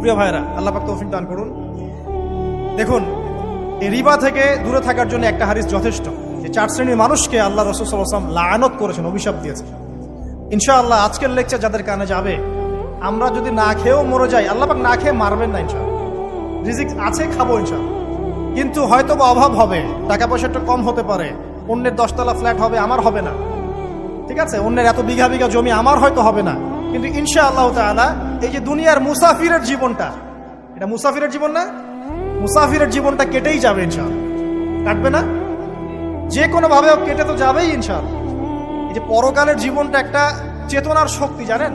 প্রিয় ভাইরা আল্লাহ পাক তৌফিক দান করুন। দেখুন, এই রিবা থেকে দূরে থাকার জন্য একটা হারিস যথেষ্ট। যে চার শ্রেণির মানুষকে আল্লাহ রসুল সাল্লাম লায়নত করেছেন, অভিশাপ দিয়েছেন। ইনশাআল্লাহ আজকের লেকচার যাদের কানে যাবে, আমরা যদি না খেয়েও মরে যাই, আল্লাহ পাক না খেয়ে মারবেন না ইনশাআল্লাহ। রিজিক আছে, খাব ইনশাআল্লাহ। কিন্তু হয়তো অভাব হবে, টাকা পয়সা একটু কম হতে পারে, অন্যের দশতলা ফ্ল্যাট হবে, আমার হবে না। ঠিক আছে? অন্যের এত বিঘা বিঘা জমি আমার হয়তো হবে না। কিন্তু ইনশা আল্লাহ তাআলা এই যে দুনিয়ার মুসাফিরের জীবনটা, এটা মুসাফিরের জীবন না? মুসাফিরের জীবনটা কেটেই যাবে ইনশাআল্লাহ। কাটবে না? যে কোনো ভাবে হোক কেটে তো যাবেই ইনশাআল্লাহ। এই যে পরকালের জীবনটা একটা চেতনার শক্তি, জানেন?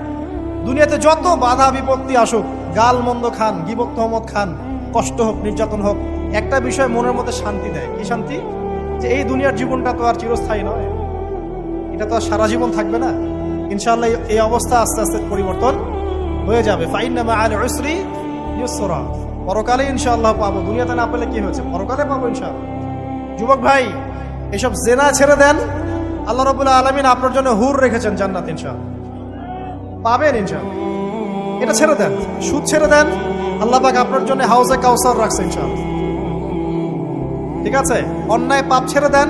দুনিয়াতে যত বাধা বিপত্তি আসুক, গাল মন্দ খান গিবক তহমদ খান, কষ্ট হোক, নির্যাতন হোক, একটা বিষয় মনের মধ্যে শান্তি দেয়। কি শান্তি? যে এই দুনিয়ার জীবনটা তো আর চিরস্থায়ী নয়। এটা তো সারা জীবন থাকবে না। ইনশাল্লাহ এই- অবস্থা আস্তে আস্তে পরিবর্তন হয়ে যাবে। ফাইন নামা আল উসরি ইউসরা। পরকালে ইনশাআল্লাহ পাবো। দুনিয়াতে না পেলে কি হয়েছে? পরকালে পাবো ইনশাআল্লাহ। যুবক ভাই, এসব জেনা ছেড়ে দেন। আল্লাহ রবুল্লাহ আলমিন আপনার জন্য হুর রেখেছেন জান্নাত ইনশাআল্লাহ। পাবেন ইনশাআল্লাহ। এটা ছেড়ে দেন। সুদ ছেড়ে দেন। আল্লাহ পাক আপনার জন্য হাউসে কাউসার রাখছে ইনশাআল্লাহ। ঠিক আছে? অন্যায় পাপ ছেড়ে দেন।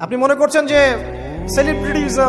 আপনি মনে করছেন যে সেলিব্রিটিজম